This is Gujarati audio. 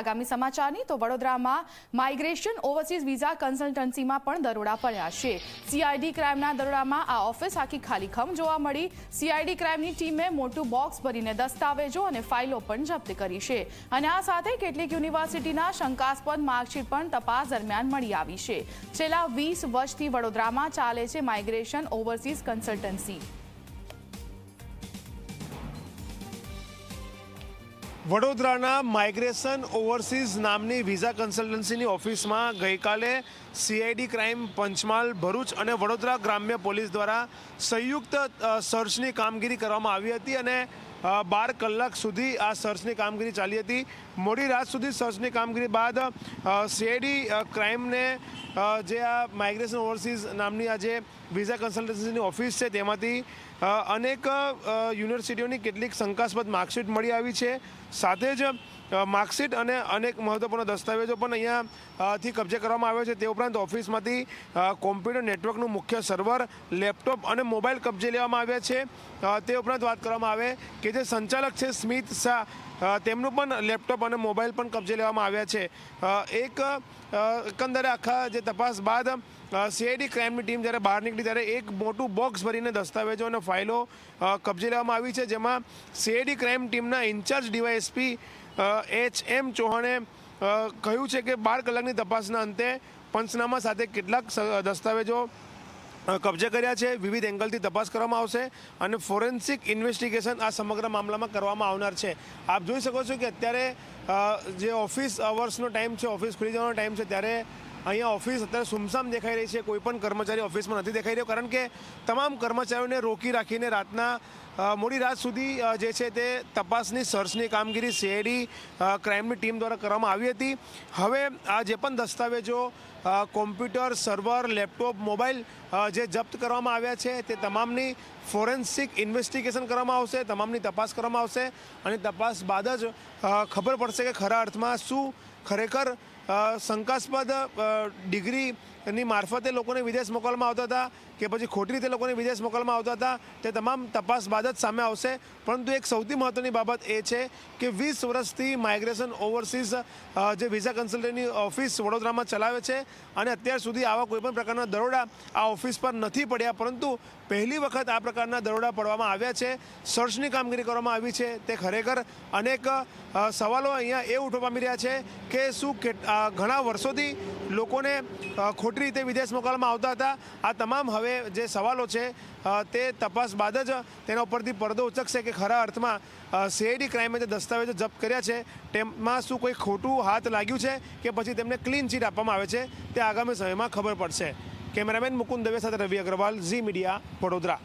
આગામી સમાચારની તો વડોદરામાં માઇગ્રેશન ઓવરસીઝ વિઝા કન્સલ્ટન્સીમાં પણ દરોડા પડ્યા છે. સીઆઈડી ક્રાઇમના દરોડામાં આ ઓફિસ આખી ખાલી ખમ જોવા મળી. સીઆઈડી ક્રાઇમની ટીમે મોટું બોક્સ ભરીને દસ્તાવેજો અને ફાઇલો પણ જપ્ત કરી છે. અને આ સાથે કેટલીક યુનિવર્સિટીના શંકાસ્પદ માર્કશીટ પણ તપાસ દરમિયાન મળી આવી છે. છેલ્લા વીસ વર્ષથી વડોદરામાં ચાલે છે માઇગ્રેશન ઓવરસીઝ કન્સલ્ટન્સી. વડોદરાના માઇગ્રેશન ઓવરસીઝ નામની વિઝા કન્સલ્ટન્સીની ઓફિસમાં ગઈકાલે સીઆઈડી ક્રાઇમ પંચમહાલ, ભરૂચ અને વડોદરા ગ્રામ્ય પોલીસ દ્વારા સંયુક્ત સર્ચની કામગીરી કરવામાં આવી હતી અને બાર કલાક સુધી આ સર્ચની કામગીરી ચાલી હતી. મોડી રાત સુધી સર્ચની કામગીરી બાદ સીઆઈડી ક્રાઇમને જે આ માઇગ્રેશન ઓવરસીઝ નામની આ જે વિઝા કન્સલ્ટન્સીની ઓફિસ છે તેમાંથી અનેક યુનિવર્સિટીઓની કેટલીક શંકાસ્પદ માર્કશીટ મળી આવી છે. સાથે જ માર્કશીટ અને અનેક મહત્વપૂર્ણ દસ્તાવેજો પણ અહીંયાથી કબજે કરવામાં આવ્યો છે. તે ઉપરાંત ઓફિસમાંથી કોમ્પ્યુટર નેટવર્કનું મુખ્ય સર્વર, લેપટોપ અને મોબાઈલ કબજે લેવામાં આવ્યા છે. તે ઉપરાંત વાત કરવામાં આવે કે જે સંચાલક છે સ્મિત શાહ તેમનું પણ લેપટોપ અને મોબાઈલ પણ કબજે લેવામાં આવ્યા છે. એક એકંદરે આખા જે તપાસ બાદ સીઆઈડી ક્રાઇમની ટીમ જ્યારે બહાર નીકળી ત્યારે એક મોટું બોક્સ ભરીને દસ્તાવેજો અને ફાઇલો કબજે લેવામાં આવી છે, જેમાં સીઆઈડી ક્રાઇમ ટીમના ઇન્ચાર્જ ડીવાયએસપી એચ એમ ચૌહાણે કહ્યું છે કે બાર કલાકની તપાસના અંતે પંચનામા સાથે કેટલાક દસ્તાવેજો કબજે કર્યા છે, વિવિધ એંગલથી તપાસ કરવામાં આવશે અને ફોરેન્સિક ઇન્વેસ્ટિગેશન આ સમગ્ર મામલામાં કરવામાં આવનાર છે. આપ જોઈ શકો છો કે અત્યારે જે ઓફિસ અવર્સનો ટાઈમ છે, ઓફિસ ખુલી જવાનો ટાઈમ છે, ત્યારે અહીંયા ઓફિસ અત્યારે સુમસામ દેખાઈ રહી છે. કોઈ પણ કર્મચારી ઓફિસમાં નથી દેખાઈ રહ્યો, કારણ કે તમામ કર્મચારીઓને રોકી રાખીને રાતના મોડી રાત સુધી જે છે તે તપાસની, સર્ચની કામગીરી, સીઆઈડી ક્રાઇમની ટીમ દ્વારા કરવામાં આવી હતી. હવે આ જે પણ દસ્તાવેજો કોમ્પ્યુટર, સર્વર, લેપટોપ, મોબાઈલ જે જપ્ત કરવામાં આવ્યા છે, તે તમામની ફોરેન્સિક ઇન્વેસ્ટિગેશન કરવામાં આવશે, તમામની તપાસ કરવામાં આવશે. અને તપાસ બાદ જ ખબર પડશે કે ખરા અર્થમાં શું ખરેખર શંકાસ્પદ અ, ડિગ્રીની મારફતે લોકોને વિદેશ મોકલવામાં આવતા હતા કે પછી ખોટી રીતે લોકોને વિદેશ મોકલવામાં આવતા હતા. તે તમામ તપાસ બાદ જ સામે આવશે. પરંતુ એક સૌથી મહત્ત્વની બાબત એ છે કે વીસ વર્ષથી માઇગ્રેશન ઓવરસીઝ જે વિઝા કન્સલ્ટન્ટની ઓફિસ વડોદરામાં ચલાવે છે અને અત્યાર સુધી આવા કોઈપણ પ્રકારના દરોડા આ ઓફિસ પર નથી પડ્યા. પરંતુ પહેલી વખત આ પ્રકારના દરોડા પડવામાં આવ્યા છે. સર્ચની કામગીરી કરવામાં આવી છે. તે ખરેખર અનેક સવાલો અહીંયા એ ઉઠવા પામી રહ્યા છે કે શું ઘણા વર્ષોથી લોકોને અ, ખોટી રીતે વિદેશ મોકલવામાં આવતા હતા. આ તમામ હવે જે સવાલો છે તે તપાસ બાદ જ તેના ઉપરથી પડદો ઉચકશે કે ખરા અર્થમાં સીઆઈડી ક્રાઇમે જે દસ્તાવેજો જપ્ત કર્યા છે, તેમાં શું કોઈ ખોટું હાથ લાગ્યું છે કે પછી તેમને ક્લીન ચીટ આપવામાં આવે છે, તે આગામી સમયમાં ખબર પડશે. કેમેરામેન મુકુંદ દવે સાથે રવિ અગ્રવાલ, ઝી મીડિયા, વડોદરા.